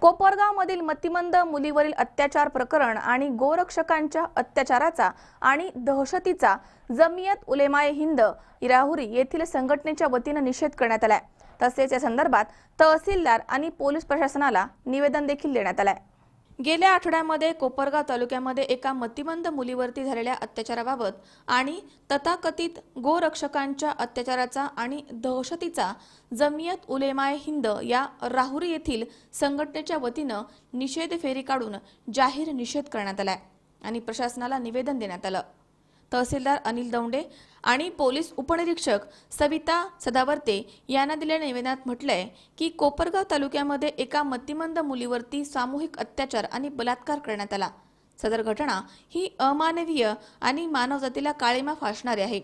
कोपरगावमधील मतिमंद मुलीवरील अत्याचार प्रकरण आणि गोरक्षकांच्या अत्याचाराचा आणि दहशतीचा जमियत उलेमाए हिंद इराहुरी येथील संघटनेच्या वतीनं निषेध करण्यात आलाय. तसेच या संदर्भात तहसीलदार आणि पोलीस प्रशासनाला निवेदन देखील देण्यात आलंय. गेल्या आठवड्यामध्ये कोपरगाव तालुक्यामध्ये एका मतिमंद मुलीवरती झालेल्या अत्याचाराबाबत आणि तथाकथित गोरक्षकांच्या अत्याचाराचा आणि दहशतीचा जमियत उलेमाय हिंद या राहुरी येथील संघटनेच्या वतीनं निषेध फेरी काढून जाहीर निषेध करण्यात आलाय. आणि प्रशासनाला निवेदन देण्यात आलं. तहसीलदार अनिल दौंडे आणि पोलीस उपनिरीक्षक सविता सदावर्ते यांना दिलेल्या निवेदनात म्हटलंय की कोपरगाव तालुक्यामध्ये एका मतिमंद मुलीवरती सामूहिक अत्याचार आणि बलात्कार करण्यात आला. सदर घटना ही अमानवीय आणि मानवजातीला काळीमा फासणारी आहे.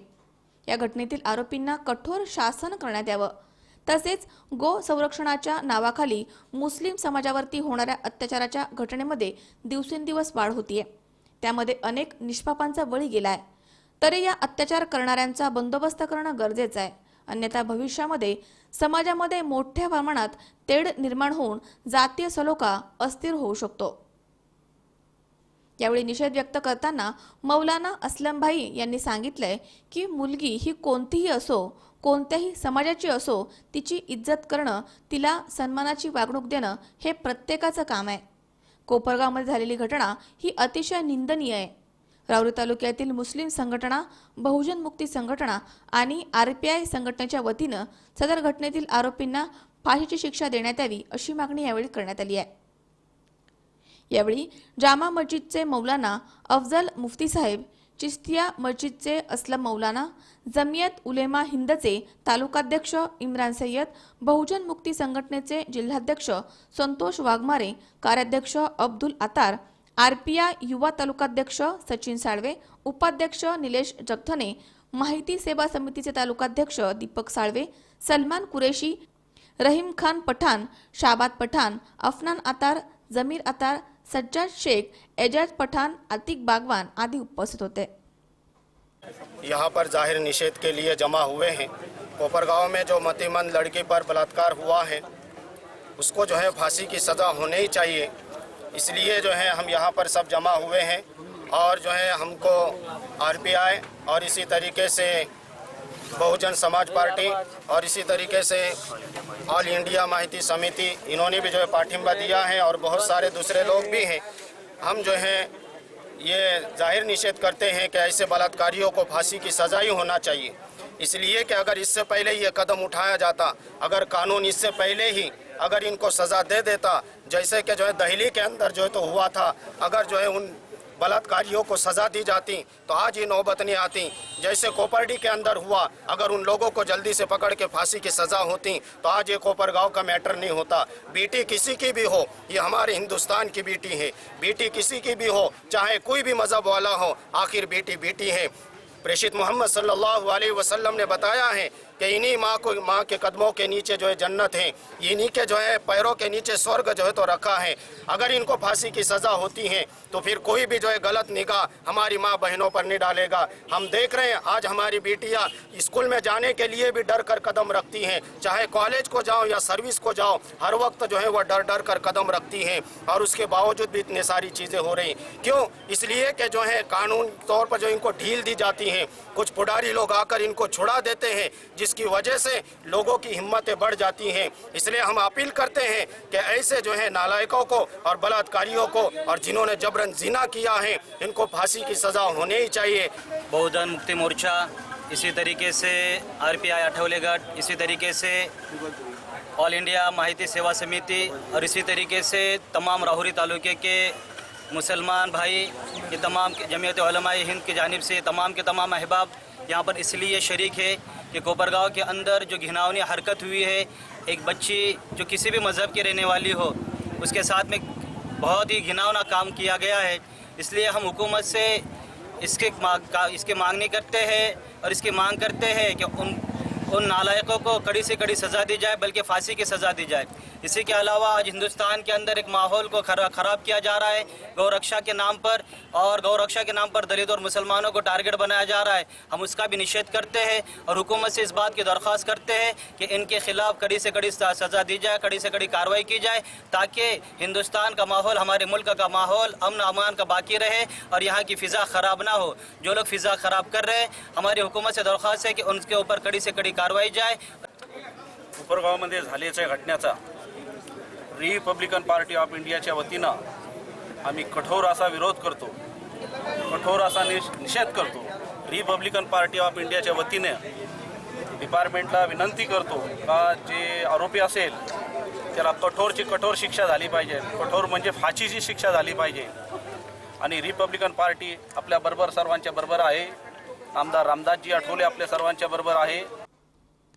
या घटनेतील आरोपींना कठोर शासन करण्यात यावं. तसेच गो संरक्षणाच्या नावाखाली मुस्लिम समाजावरती होणाऱ्या अत्याचाराच्या घटनेमध्ये दिवसेंदिवस वाढ होतीये. त्यामध्ये अनेक निष्पापांचा बळी गेलाय. तरी या अत्याचार करणाऱ्यांचा बंदोबस्त करणं गरजेचं आहे. अन्यथा भविष्यामध्ये समाजामध्ये मोठ्या प्रमाणात तेढ निर्माण होऊन जातीय सलोखा अस्थिर होऊ शकतो. यावेळी निषेध व्यक्त करताना मौलाना असलमभाई यांनी सांगितलंय की मुलगी ही कोणतीही असो कोणत्याही समाजाची असो तिची इज्जत करणं तिला सन्मानाची वागणूक देणं हे प्रत्येकाचं काम आहे. कोपरगावमध्ये झालेली घटना ही अतिशय निंदनीय आहे. राऊरी तालुक्यातील मुस्लिम संघटना बहुजन मुक्ती संघटना आणि आर पी आय संघटनेच्या वतीनं सदर घटनेतील आरोपींना फाशीची शिक्षा देण्यात यावी अशी मागणी यावेळी करण्यात आली आहे. यावेळी जामा मस्जिदचे मौलाना अफजल मुफ्ती साहेब चिस्तिया मस्जिदचे असलम मौलाना जमियत उलेमा हिंदचे तालुकाध्यक्ष इम्रान सय्यद बहुजन मुक्ती संघटनेचे जिल्हाध्यक्ष संतोष वाघमारे कार्याध्यक्ष अब्दुल आतार आरपीआय युवा तालुकाध्यक्ष सचिन साळवे उपाध्यक्ष निलेश जगथने माहिती सेवा समितीचे तालुकाध्यक्ष दीपक साळवे सलमान कुरेशी रहीम खान पठाण शाबाद पठाण अफनान आतार जमीर आतार सज्जाद शेख एजाज पठाण अतिक बागवान आदी उपस्थित होते. यहाँ पर जाहिर निषेध के लिए जमा हुए हैं। कोपरगांव में जो मतिमंद लड़की पर बलात्कार हुआ है उसको जो है फांसी की सज़ा होनी ही चाहिए। इसलिए जो है हम यहाँ पर सब जमा हुए हैं और जो है हमको आरपीआई और इसी तरीके से बहुजन समाज पार्टी और इसी तरीके से ऑल इंडिया माहिती समिति, इन्होंने भी जो है पाठिंबा दिया है और बहुत सारे दूसरे लोग भी हैं। हम जो है ये ज़ाहिर निषेध करते हैं कि ऐसे बलात्कारियों को फांसी की सजा ही होना चाहिए। इसलिए कि अगर इससे पहले ये कदम उठाया जाता, अगर कानून इससे पहले ही अगर इनको सजा दे देता, जैसे कि जो है दहली के अंदर जो है तो हुआ था, अगर जो है उन बलात्कारियों को सजा दी जाती तो आज ये नौबत नहीं आती। जैसे कोपरडी के अंदर हुआ, अगर उन लोगों को जल्दी से पकड़ के फांसी की सजा होती तो आज ये कोपर गाँव का मैटर नहीं होता। बेटी किसी की भी हो, ये हमारे हिंदुस्तान की बेटी है। बेटी किसी की भी हो, चाहे कोई भी मज़हब वाला हो, आखिर बेटी बेटी है। प्रेषित मोहम्मद सल्लल्लाहु अलैहि वसल्लम ने बताया है कि इन्हीं माँ को, माँ के कदमों के नीचे जो है जन्नत है। इन्हीं के जो है पैरों के नीचे स्वर्ग जो है तो रखा है। अगर इनको फांसी की सज़ा होती है तो फिर कोई भी जो है गलत निगाह हमारी माँ बहनों पर नहीं डालेगा। हम देख रहे हैं, आज हमारी बेटियाँ स्कूल में जाने के लिए भी डर कर कदम रखती हैं। चाहे कॉलेज को जाओ या सर्विस को जाओ, हर वक्त जो है वह डर डर कर कदम रखती हैं और उसके बावजूद भी इतनी सारी चीज़ें हो रही क्यों? इसलिए कि जो है कानून तौर पर जो इनको ढील दी जाती है, कुछ पुडारी लोग आकर इनको छुड़ा देते हैं जिसकी वजह से लोगों की हिम्मतें बढ़ जाती हैं। इसलिए हम अपील करते हैं कि ऐसे जो है नालायकों को और बलात्कारियों को और जिन्होंने जबरन जिना किया है, इनको फांसी की सज़ा होनी ही चाहिए। बहुजन मुक्ति मोर्चा इसी तरीके से, आरपीआई आठवले गट इसी तरीके से, ऑल इंडिया माहिती सेवा समिति और इसी तरीके से तमाम राहुरी तालुके के मुसलमान भाई, ये तमाम जमीयत हिंद की जानब से तमाम के तमाम अहबाब यहाँ पर इसलिए शरीक है कि कोपरगांव के अंदर जो घिनावनी हरकत हुई है, एक बच्ची जो किसी भी मज़हब की रहने वाली हो, उसके साथ में बहुत ही घिनावना काम किया गया है। इसलिए हम हुकूमत से इसके मांग इसके मांगनी करते हैं और इसकी मांग करते हैं कि उन उन नालायकों को कड़ी से कड़ी सज़ा दी जाए, बल्कि फांसी की सज़ा दी जाए। इसी के अलावा आज हिंदुस्तान के अंदर एक माहौल को खरा, ख़राब किया जा रहा है। गौरक्षा के नाम पर और गौरक्षा के नाम पर दलित और मुसलमानों को टारगेट बनाया जा रहा है। हम उसका भी निषेध करते हैं और हुकूमत से इस बात की दरख्वास्त करते हैं कि इनके खिलाफ कड़ी से कड़ी सज़ा दी जाए, कड़ी से कड़ी कार्रवाई की जाए, ताकि हिंदुस्तान का माहौल, हमारे मुल्क का माहौल अमन अमान का बाकी रहे और यहाँ की फ़िज़ा ख़राब ना हो। जो लोग फ़िज़ा ख़राब कर रहे हैं, हमारी हुकूमत से दरख्वास्त है कि उनके ऊपर कड़ी से कड़ी कारवाई जी आहे. उपरगावामध्ये झालेच झाल्याच्या घटनेचा रिपब्लिकन पार्टी ऑफ इंडियाच्या वतीनं आम्ही कठोर असा विरोध करतो. कठोर असा निष निषेध करतो. रिपब्लिकन पार्टी ऑफ इंडियाच्या वतीने डिपार्टमेंटला विनंती करतो का जे आरोपी असेल त्याला कठोरची कठोर शिक्षा झाली पाहिजे. कठोर म्हणजे फाशीची शिक्षा झाली पाहिजे. आणि रिपब्लिकन पार्टी आपल्या बरोबर सर्वांच्या बरोबर आहे. आमदार रामदासजी आठवले आपल्या सर्वांच्या बरोबर आहे.